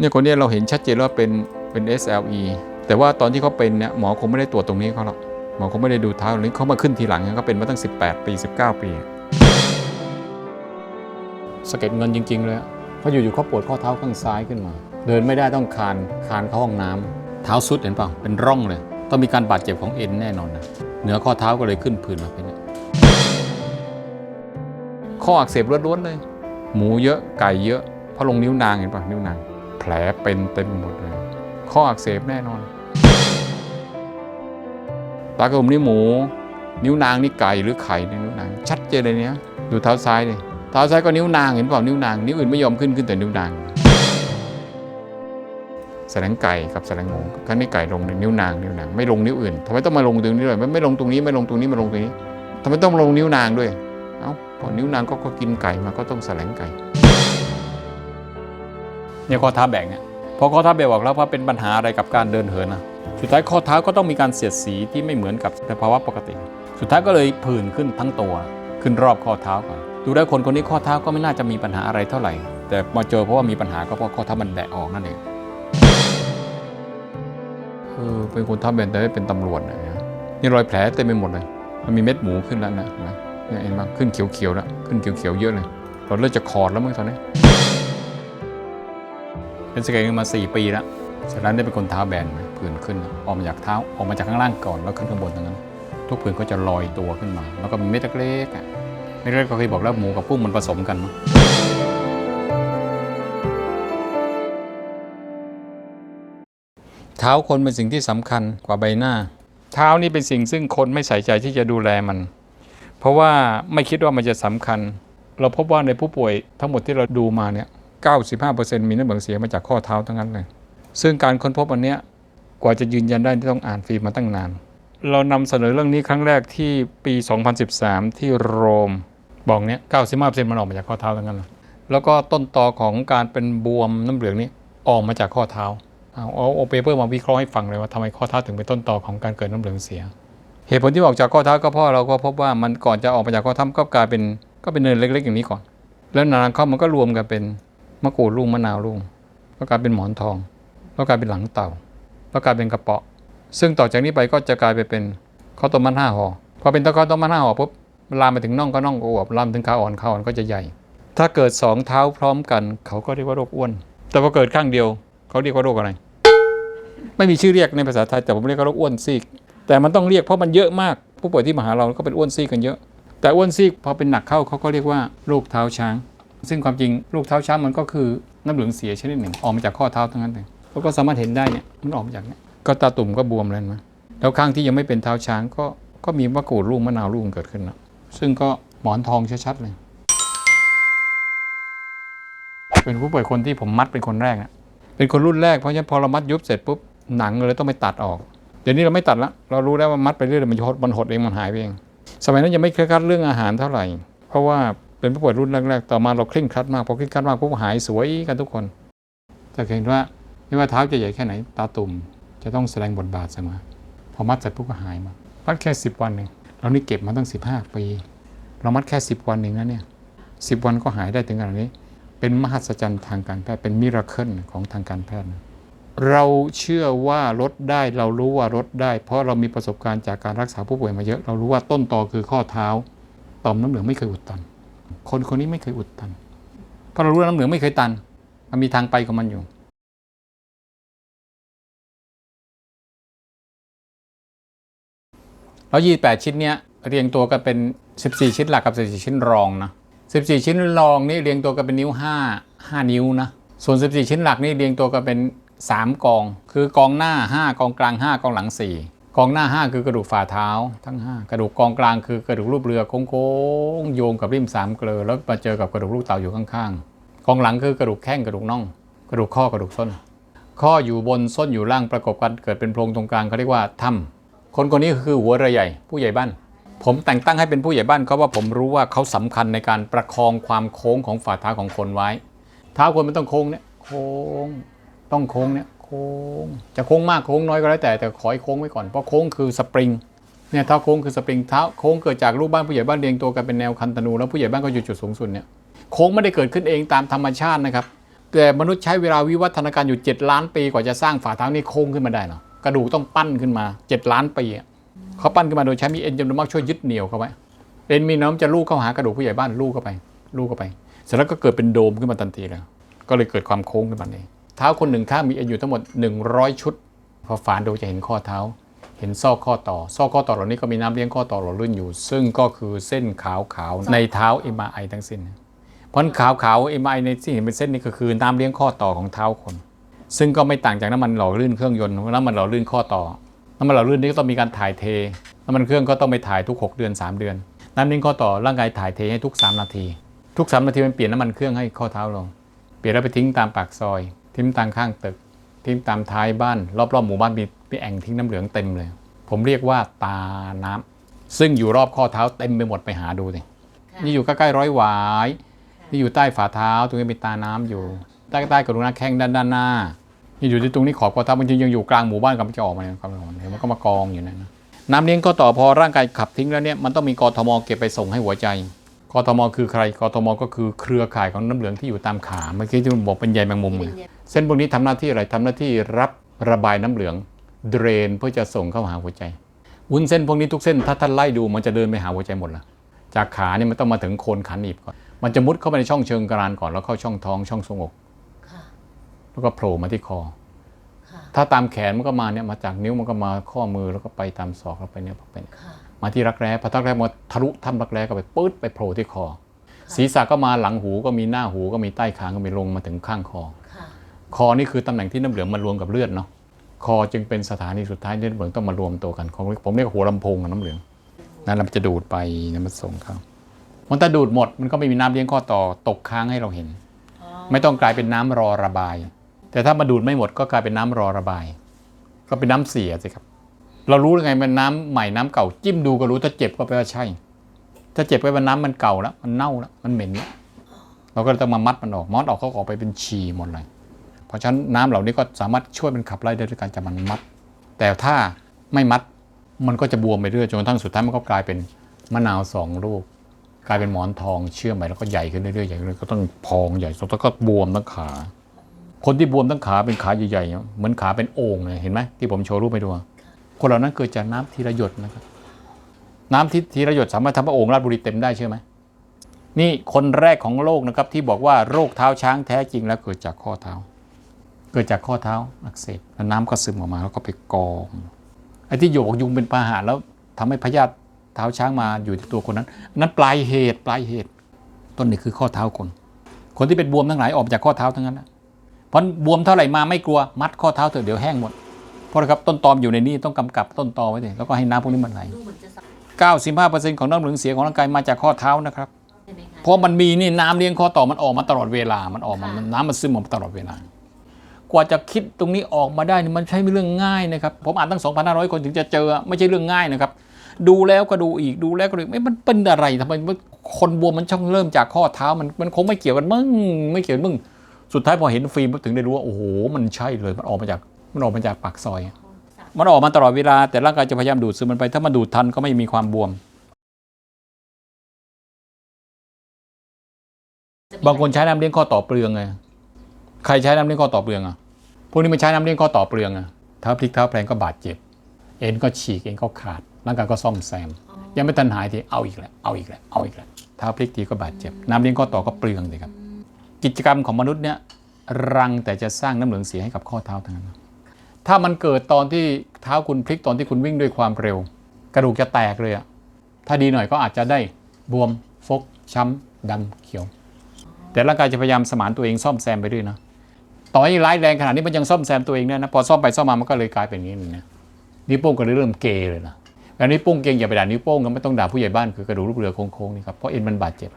เนี่ยคนเนี้ยเราเห็นชัดเจนว่าเป็นเป็น SLE แต่ว่าตอนที่เขาเป็นเนี่ยหมอคงไม่ได้ตรวจตรงนี้เขาหรอกหมอคงไม่ได้ดูเท้าตรงนี้เขามาขึ้นทีหลังเขาเป็นมาตั้ง 18 ปี 19 ปีสะเก็ดเงินจริง ๆ เลยอะเพราะอยู่ๆเขาปวดข้อเท้าข้างซ้ายขึ้นมา เดินไม่ได้ต้องคานคานเข้าห้องน้ำเท้าสุดเห็นเปล่าเป็นร่องเลย ต้องมีการบาดเจ็บของเอ็นแน่นอนนะเหนือข้อเท้าก็เลยขึ้นผื่นมาเป็นเนี่ยข้ออักเสบล้วนๆเลย หมูเยอะไก่เยอะเพราะลงนิ้วนางเห็นปะนิ้วนาง แผลเป็นเต็มหมดเลย ข้ออักเสบแน่นอน ตากระผมนี่หมู นิ้วนางนี่ไก่หรือไข่ในนิ้วนาง ชัดเจนเลยเนี้ยดูเท้าซ้ายดิเท้าซ้ายก็นิ้วนางเห็นเปล่านิ้วนาง นิ้วอื่นไม่ยอมขึ้นขึ้นแต่นิ้วนางแสลงไก่กับแสลงหมูครั้งนี้ไก่ลงในนิ้วนางนิ้วนางไม่ลงนิ้วอื่นทำไมต้องมาลงตรงนี้ด้วยไม่ไม่ลงตรงนี้ไม่ลงตรงนี้มาลงตรงนี้ทำไมต้องลงนิ้วนางด้วย เอ้าพอนิ้วนางก็ก็กินไก่มาก็ต้องแสลงไก่ เนี่ยข้อเท้าแบ่งเนี่ยพอข้อเท้าแบ่งบอกแล้วว่าเป็นปัญหาอะไรกับการเดินเหินนะสุดท้ายข้อเท้าก็ต้องมีการเสียดสีที่ไม่เหมือนกับภาวะปกติ สุดท้ายก็เลยผื่นขึ้นทั้งตัว ขึ้นรอบข้อเท้าก่อน ดูได้คนคนนี้ข้อเท้าก็ไม่น่าจะมีปัญหาอะไรเท่าไหร่ แต่มาเจอเพราะว่ามีปัญหาก็เพราะข้อเท้ามันแบะออกนั่นเองเออเป็นคนท้าแบนแต่ได้เป็นตำรวจนะเนี่ยนี่รอยแผลเต็มไปหมดเลย มันมีเม็ดหมูขึ้นแล้วนะเห็นไหมเนี่ยเห็นไหมขึ้นเขียวๆแล้วขึ้นเขียวๆเยอะเลยเราเริ่มจะคอร์ดแล้วมั้งตอนนี้ เป็นสเก็ตมา 4 ปีแล้วจากนั้นได้เป็นคนเท้าแบนไหมผื่นขึ้นออกมาจากเท้าออกมาจากข้างล่างก่อนแล้วขึ้นข้างบนทั้งนั้น ทุกผื่นก็จะลอยตัวขึ้นมา แล้วก็มีเม็ดเล็กๆเม็ดเล็กก็เคยบอกแล้วหมูกับกุ้งมันผสมกันมั้งเท้าคนเป็นสิ่งที่สำคัญกว่าใบหน้า เท้านี่เป็นสิ่งซึ่งคนไม่ใส่ใจที่จะดูแลมัน เพราะว่าไม่คิดว่ามันจะสำคัญ เราพบว่าในผู้ป่วยทั้งหมดที่เราดูมาเนี่ย 95%มีน้ำเหลืองเสียมาจากข้อเท้าทั้งนั้นเลย ซึ่งการค้นพบอันเนี้ยกว่าจะยืนยันได้ต้องอ่านฟิล์มมาตั้งนาน เรานำเสนอเรื่องนี้ครั้งแรกที่ปี 2013 ที่โรมบอกเนี้ย95%มันออกมาจากข้อเท้าทั้งนั้นเลยแล้วก็ต้นตอของการเป็นบวมน้ำเหลืองนี้ออกมาจากข้อเท้าเอาเอาเปเปอร์มาวิเคราะห์ให้ฟังเลยว่าทำไมข้อเท้าถึงเป็นต้นตอของการเกิดน้ำเหลืองเสีย เหตุผลที่ออกจากข้อเท้าก็เพราะเราก็พบว่ามันก่อนจะออกมาจากข้อเท้าก็กลายเป็นก็เป็นเนินเล็ก ๆ อย่างนี้ก่อน แล้วนานๆเข้ามันก็รวมกันเป็น มะกรูดลูกมะนาวลูกก็กลายเป็นหมอนทองแล้วกลายเป็นหลังเต่าแล้วกลายเป็นกระเปาะ ซึ่งต่อจากนี้ไปก็จะกลายไปเป็นข้าวต้มมัดห้าห่อพอเป็นตะข้าวต้มมัดห้าห่อปุ๊บลามไปถึงน่องก็น่องอวบลามถึงขาอ่อนขาอ่อนก็จะใหญ่ ถ้าเกิดสองเท้าพร้อมกัน เขาก็เรียกว่าโรคอ้วน แต่พอเกิดข้างเดียว เขาเรียกว่าโรคอะไร ไม่มีชื่อเรียกในภาษาไทยแต่ผมเรียกว่าโรคอ้วนซีก แต่มันต้องเรียกเพราะมันเยอะมาก ผู้ป่วยที่มาหาเราก็เป็นอ้วนซีกกันเยอะ แต่อ้วนซีกพอเป็นหนักเข้าเขาก็เรียกว่าโรคเท้าช้าง ซึ่งความจริงโรคเท้าช้างมันก็คือน้ำเหลืองเสียชนิดหนึ่งออกมาจากข้อเท้าทั้งนั้นเลยเราก็สามารถเห็นได้เนี่ยมันออกมาจากเนี่ยก็ตาตุ่มก็บวมแล้วนะแล้วข้างที่ยังไม่เป็นเท้าช้างก็ก็มีมะกรูดลูกมะนาวลูกเกิดขึ้นแล้วซึ่งก็หมอนทองชัดๆเลย เป็นผู้ป่วยคนที่ผมมัดเป็นคนแรกอะเป็นคนรุ่นแรกเพราะฉะนั้นพอเรามัดยุบเสร็จปุ๊บหนังเลยต้องไปตัดออก เดี๋ยวนี้เราไม่ตัดละเรารู้แล้วว่ามัดไปเรื่อยๆมันหดมันหดเองมันหายไปเอง สมัยนั้นยังไม่เคร่งครัดเรื่องอาหารเท่าไหร่ เพราะว่า เป็นผู้ป่วยรุ่นแรกๆ ต่อมาเราเคร่งครัดมากพอเคร่งครัดมากปุ๊บหายสวยกันทุกคนจะเห็นว่าไม่ว่าเท้าจะใหญ่แค่ไหน ตาตุ่มจะต้องแสดงบทบาทเสมอพอมัดเสร็จปุ๊บก็หายมามัดแค่ 10 วันเองเรานี่เก็บมาตั้ง 15 ปีเรามัดแค่ 10 วันเองนะเนี่ยสิวันก็หายได้ถึงขนาดนี้ เป็นมหัศจรรย์ทางการแพทย์เป็นมิราเคิลของทางการแพทย์นะเราเชื่อว่าลดได้เรารู้ว่าลดได้ เพราะเรามีประสบการณ์จากการรักษาผู้ป่วยมาเยอะ เรารู้ว่าต้นตอคือข้อเท้า ต่อมน้ำเหลืองไม่เคยอุดตัน คนคนนี้ไม่เคยอุดตัน เพราะเรารู้ว่าน้ำเหลืองไม่เคยตัน มันมีทางไปของมันอยู่แล้ว28ชิ้นเนี้ยเรียงตัวกันเป็น 14 ชิ้นหลักกับ14ชิ้นรองนะ14 ชิ้นรองนี่เรียงตัวกันเป็นนิ้ว 5 5 นิ้วนะ ส่วน 14 ชิ้นหลักนี่เรียงตัวกันเป็น 3 กอง คือกองหน้า 5 กองกลาง 5 กองหลัง 4 กองหน้า 5 คือกระดูกฝ่าเท้าทั้ง 5 กระดูกกองกลางคือกระดูกรูปเรือโค้งโยงกับริมสามเกลอแล้วมาเจอกับกระดูกลูกเต่าอยู่ข้างๆกองหลังคือกระดูกแข้งกระดูกน่อง กระดูกข้อกระดูกส้น ข้ออยู่บนส้นอยู่ล่างประกบกันเกิดเป็นโพรงตรงกลางเขาเรียกว่าถ้ำคนคนนี้คือหัวเรือใหญ่ ผู้ใหญ่บ้าน ผมแต่งตั้งให้เป็นผู้ใหญ่บ้านเพราะว่าผมรู้ว่าเขาสำคัญในการประคองความโค้งของฝ่าเท้าของคนไว้ เท้าคนมันต้องโค้งเนี่ยโค้งต้องโค้งเนี่ย ค้ง จะโค้งมากโค้งน้อยก็แล้วแต่แต่ขอให้โค้งไว้ก่อนเพราะโค้งคือสปริงเนี่ยเท้าโค้งคือสปริงเท้าโค้งเกิดจากรูปบ้านผู้ใหญ่บ้านเรียงตัวกันเป็นแนวคันธนูแล้วผู้ใหญ่บ้านก็อยู่จุดสูงสุดเนี่ยโค้งไม่ได้เกิดขึ้นเองตามธรรมชาตินะครับ แต่มนุษย์ใช้เวลาวิวัฒนาการอยู่ 7 ล้านปีกว่าจะสร้างฝ่าเท้านี่โค้งขึ้นมาได้เนาะกระดูกต้องปั้นขึ้นมา 7 ล้านปีอะเขาปั้นขึ้นมาโดยใช้มีเอ็นจำนวนมากช่วยยึดเหนี่ยวเข้าไว้เอ็นมีน้ำจะลูกเข้าหากระดูกผู้ใหญ่บ้านลูกเข้าไป ลูกเข้าไป เสร็จแล้วก็เกิดเป็นโดมขึ้นมาทันทีเลยก็เลยเกิดความโค้งขึ้นมาเอง เท้าคนหนึ่งข้างมีอ็นอยู่ทั้งหมด 100 ชุด พอฝานดูจะเห็นข้อเท้า เห็นซอกข้อต่อ ซอกข้อต่อเหล่านี้ก็มีน้ำเลี้ยงข้อต่อหล่อลื่นอยู่ ซึ่งก็คือเส้นขาวๆในเท้าเอ็มไอทั้งสิ้น เพราะขาวขาวเอ็มไอในที่เห็นเป็นเส้นนี่ก็คือน้ำเลี้ยงข้อต่อของเท้าคน ซึ่งก็ไม่ต่างจากน้ำมันหล่อลื่นเครื่องยนต์น้ำมันหล่อลื่นข้อต่อ น้ำมันหล่อลื่นนี่ก็ต้องมีการถ่ายเทน้ำมันเครื่องก็ต้องไปถ่ายทุก 6 เดือน 3 เดือน น้ำเลี้ยงข้อต่อร่างกายถ่ายเทให้ทุก 3 นาที ทุก 3 นาทีมันเปลี่ยนน้ำมันเครื่องให้ข้อเท้าลงเปลี่ยนแล้วไปทิ้งตามปากซอย ทิ้งตามข้างตึก ทิ้งตามท้ายบ้าน รอบๆหมู่บ้านมีมีแอ่งทิ้งน้ำเหลืองเต็มเลย ผมเรียกว่าตาน้ำซึ่งอยู่รอบข้อเท้าเต็มไปหมดไปหาดูสินี่อยู่ใกล้ๆร้อยหวายนี่อยู่ใต้ฝ่าเท้าตรงนี้มีตาน้ำอยู่ใต้ใต้กระดูกหน้าแข้งด้านด้านหน้านี่อยู่ที่ตรงนี้ขอบข้อเท้ามันจริงยังอยู่กลางหมู่บ้านกับมันจะออกมาเนี่ยความร้อนเห็นมันก็มากองอยู่นั่นนะน้ำเลี้ยงก็ต่อพอร่างกายขับทิ้งแล้วเนี่ยมันต้องมีกทมเก็บไปส่งให้หัวใจกทมคือใครกทมก็คือเครือข่ายของน้ำเหลืองที่อยู่ตามขาเมื่อกี้ที่ผมบอกเป็นใยแมงมุมไง เส้นพวกนี้ทำหน้าที่อะไรทำหน้าที่รับระบายน้ำเหลืองเดรนเพื่อจะส่งเข้าหาหัวใจ วุ้นเส้นพวกนี้ทุกเส้นถ้าท่านไล่ดูมันจะเดินไปหาหัวใจหมดละจากขาเนี่ยมันต้องมาถึงโคนขาหนีบก่อนมันจะมุดเข้าไปในช่องเชิงกรานก่อนแล้วเข้าช่องท้องช่องทรวงอกค่ะแล้วก็โผล่มาที่คอค่ะถ้าตามแขนมันก็มาเนี่ยมาจากนิ้วมันก็มาข้อมือแล้วก็ไปตามศอกแล้วไปเนี่ยไปเนี่ยค่ะมาที่รักแร้พอรักแร้มาทะลุถ้ำรักแร้ก็ไปปื๊ดไปโผล่ที่คอ ศีรษะก็มาหลังหูก็มีหน้าหูก็มีใต้คางก็มีลงมาถึงข้างคอ ค่ะคอนี่คือตำแหน่งที่น้ำเหลืองมารวมกับเลือดเนาะคอจึงเป็นสถานีสุดท้ายที่น้ำเหลืองต้องมารวมตัวกันของผมเรียกว่าหัวลำโพงกับน้ำเหลืองนั่นแล้วมันจะดูดไปนะมันส่งเข้ามันถ้าดูดหมดมันก็ไม่มีน้ำเลี้ยงข้อต่อตกค้างให้เราเห็นอ๋อไม่ต้องกลายเป็นน้ำรอระบาย แต่ถ้ามาดูดไม่หมดก็กลายเป็นน้ำรอระบาย ก็เป็นน้ำเสียสิครับ เรารู้ยังไงมันน้ำใหม่น้ำเก่าจิ้มดูก็รู้ถ้าเจ็บก็แปลว่าใช่ ถ้าเจ็บก็แปลว่าน้ำมันเก่าแล้วมันเน่าแล้วมันเหม็นแล้วเราก็เลยต้องมามัดมันออกมัดออกเขาก็ออกไปเป็นฉี่หมดเลย เพราะฉะนั้นน้ำเหล่านี้ก็สามารถช่วยมันขับไล่ได้ด้วยการจะมันมัด แต่ถ้าไม่มัดมันก็จะบวมไปเรื่อยจนกระทั่งสุดท้ายมันก็กลายเป็นมะนาวสองลูกกลายเป็นหมอนทองเชื่อมไปแล้วก็ใหญ่ขึ้นเรื่อยๆใหญ่ขึ้นเรื่อยๆก็ต้องพองใหญ่สุดแล้วก็บวมทั้งขา คนที่บวมทั้งขาเป็นขาใหญ่ๆเหมือนขาเป็นโอ่งเลยเห็นไหมที่ผมโชว์รูปให้ดูคนเหล่านั้นเกิดจากน้ำทีละหยดนะครับน้ำที่ทีละหยดสามารถทำให้โอ่งราชบุรีเต็มได้ใช่ไหมนี่คนแรกของโลกนะครับที่บอกว่าโรคเท้าช้างแท้จริงแล้วเกิดจากข้อเท้า เกิดจากข้อเท้าอักเสบแล้วน้ำก็ซึมออกมาแล้วก็ไปกองไอ้ที่โยกยุงเป็นพาหะแล้วทำให้พยาธิเท้าช้างมาอยู่ที่ตัวคนนั้น นั้นปลายเหตุปลายเหตุ ต้นนี้คือข้อเท้าคน คนที่เป็นบวมทั้งหลายออกมาจากข้อเท้าทั้งนั้นนะเพราะบวมเท่าไหร่มาไม่กลัวมัดข้อเท้าเถอะเดี๋ยวแห้งหมด เพราะอะไรครับต้นตอมอยู่ในนี้ต้องกำกับต้นตอไว้เลยแล้วก็ให้น้ำพวกนี้มันไหลดูเหมือนจะสับ95%ของน้ำเหลืองเสียของร่างกายมาจากข้อเท้านะครับใช่ไหมคะเพราะมันมีนี่น้ำเลี้ยงข้อต่อมันออกมาตลอดเวลา มันออกมาค่ะมันน้ำมันซึมออกมาตลอดเวลา กว่าจะคิดตรงนี้ออกมาได้นี่มันใช่ไม่เรื่องง่ายนะครับ ผมอ่านตั้ง 2,500 คนถึงจะเจอไม่ใช่เรื่องง่ายนะครับ ดูแล้วก็ดูอีกดูแล้วก็ดูอีกไม่มันเป็นอะไรทำไมมันคนบวมมันช่องเริ่มจากข้อเท้ามันมันคงไม่เกี่ยวกันมึงไม่เกี่ยวกันมึงสุดท้ายพอเห็นฟิล์มถึงได้รู้ว่าโอ้โหมันใช่เลยมันออกมาจากมันออกมาจากปากซอย มันออกมาตลอดเวลาแต่ร่างกายจะพยายามดูดซึมมันไปถ้ามันดูดทันก็ไม่มีความบวม บางคนใช้น้ำเลี้ยงข้อต่อเปลืองไง ใครใช้น้ำเลี้ยงข้อต่อเปลืองอะพวกนี้มันใช้น้ำเลี้ยงข้อต่อเปลืองอะเท้าพลิกเท้าแพลงก็บาดเจ็บ เอ็นก็ฉีกเอ็นก็ขาดร่างกายก็ซ่อมแซม ยังไม่ทันหายทีเอาอีกแล้วเอาอีกแล้วเอาอีกแล้วเท้าพลิกทีก็บาดเจ็บ น้ำเลี้ยงข้อต่อก็เปลืองเลยครับ กิจกรรมของมนุษย์เนี่ยรังแต่จะสร้างน้ำเหลืองเสียให้กับข้อเท้าทั้งนั้น ถ้ามันเกิดตอนที่เท้าคุณพลิกตอนที่คุณวิ่งด้วยความเร็ว กระดูกจะแตกเลยอะถ้าดีหน่อยก็อาจจะได้บวมฟกช้ำดำเขียว แต่ร่างกายจะพยายามสมานตัวเองซ่อมแซมไปด้วยนะ ต่อให้ร้ายแรงขนาดนี้มันยังซ่อมแซมตัวเองได้นะ พอซ่อมไปซ่อมมามันก็เลยกลายเป็นอย่างนี้นะนิ้วโป้งก็เลยเริ่มเกยเลยนะแล้วนิ้วโป้งเกยอย่าไปด่านิ้วโป้งก็ไม่ต้องด่าผู้ใหญ่บ้านคือกระดูกลูกเรือโค้งๆนี่ครับเพราะเอ็นมันบาดเจ็บ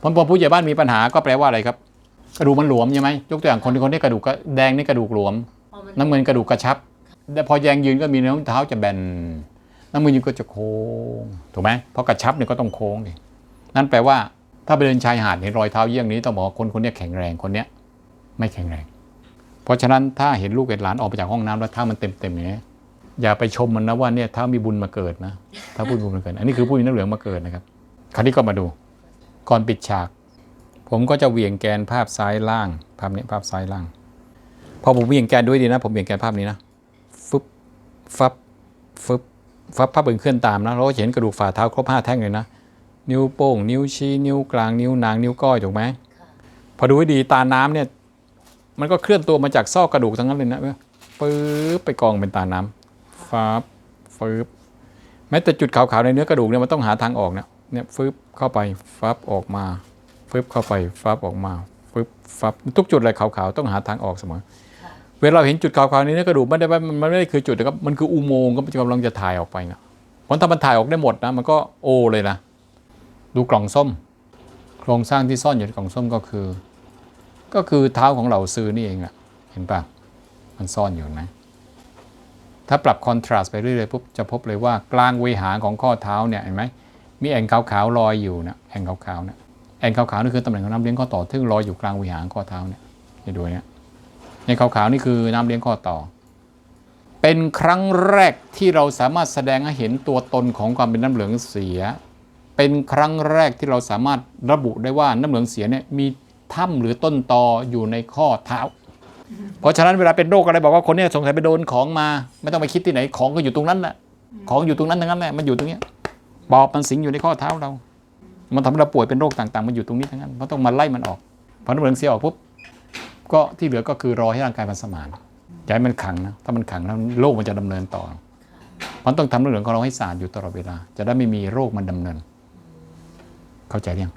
พราะพอผู้ใหญ่บ้านมีปัญหาก็แปลว่าอะไรครับ กระดูกมันหลวมใช่ไหมยกตัวอย่างคนที่คนที่กระดูกก็แดงนี่กระดูกหลวม น้ำเงินกระดูกกระชับแต่พอแยงยืนก็มีน้ำเท้าจะแบนน้ำมือยืนก็จะโค้งถูกไหมเพราะกระชับเนี่ยก็ต้องโค้งดินั่นแปลว่าถ้าไปเดินชายหาดเห็นรอยเท้าเยี่ยงนี้ต้องบอกคนคนนี้แข็งแรงคนเนี้ย ไม่แข็งแรง เพราะฉะนั้นถ้าเห็นลูกเห็นหลานออกไปจากห้องน้ำแล้วเท้ามันเต็มเต็มๆอย่างนี้อย่าไปชมมันนะว่าเนี่ยเท้ามีบุญมาเกิดนะเท้าพูดบุญมาเกิด อันนี้คือผู้มีน้ำเหลืองมาเกิดนะครับ คราวนี้ก็มาดู ก่อนปิดฉาก ผมก็จะเหวี่ยงแกนภาพซ้ายล่างภาพนี้ภาพซ้ายล่างพอผมเหวี่ยงแกนด้วยดีนะ ผมเหวี่ยงแกนภาพนี้นะฟึบฟับฟึบฟับภาพอื่นเคลื่อนตามนะเราก็เห็นกระดูกฝ่าเท้าครบห้าแท่งเลยนะนิ้วโป้ง นิ้วชี้นิ้วกลางนิ้วนางนิ้วก้อยถูกไหมพอดูให้ดีตาน้ำเนี่ย มันก็เคลื่อนตัวมาจากซอกกระดูกทั้งนั้นเลยนะปื๊บไปกองเป็นตาน้ำฟับฟืบแม้แต่จุดขาวๆในเนื้อกระดูกเนี่ยมันต้องหาทางออกเนี่ยเนี่ยฟืบเข้าไปฟับออกมาฟืบเข้าไปฟับออกมาฟืบฟับทุกจุดเลยขาวๆต้องหาทางออกเสมอ เวลาเราเห็นจุดขาวๆในเนื้อกระดูกไม่ได้มันไม่ได้คือจุดนะครับมันคืออุโมงค์ก็กำลังจะถ่ายออกไปนะเพราะถ้ามันถ่ายออกได้หมดนะมันก็โอเลยนะดูกล่องส้ม โครงสร้างที่ซ่อนอยู่ในกล่องส้มก็คือ ก็คือเท้าของเหล่าซื้อนี่เองอะเห็นปะมันซ่อนอยู่นะ ถ้าปรับคอนทราสต์ไปเรื่อยๆปุ๊บจะพบเลยว่ากลางเวหาของข้อเท้าเนี่ยเห็นไหมมีแอ่งขาวๆลอยอยู่นะแอ่งขาวๆเนี่ยแอ่งขาวๆนี่คือตำแหน่งของน้ำเลี้ยงข้อต่อที่ลอยอยู่กลางเวหารข้อเท้าเนี่ยจะดูเนี่ยในขาวๆนี่คือน้ำเลี้ยงข้อต่อ เป็นครั้งแรกที่เราสามารถแสดงให้เห็นตัวตนของความเป็นน้ำเหลืองเสีย เป็นครั้งแรกที่เราสามารถระบุได้ว่าน้ำเหลืองเสียเนี่ยมี ถ้ำหรือต้นตออยู่ในข้อเท้า เพราะฉะนั้นเวลาเป็นโรคอะไรบอกว่าคนเนี้สงสัยไปโดนของมา ไม่ต้องไปคิดที่ไหนของก็อยู่ตรงนั้นแหละของอยู่ตรงนั้นทั้งนั้นแหละมันอยู่ตรงเนี้ยปอบมันสิงอยู่ในข้อเท้าเรา มันทำให้เราป่วยเป็นโรคต่างๆ มันอยู่ตรงนี้ทั้งนั้นเพราะต้องมาไล่มันออกพอน้ำเหลืองเสียออกปุ๊บก็ที่เหลือก็คือรอให้ร่างกายมันสมานอย่าให้มันขังนะถ้ามันขังแล้วโรคมันจะดำเนินต่อมันต้องทำน้ำเหลืองของเราให้สะอาดอยู่ตลอดเวลา จะได้ไม่มีโรคมันดำเนิน เข้าใจหรือยัง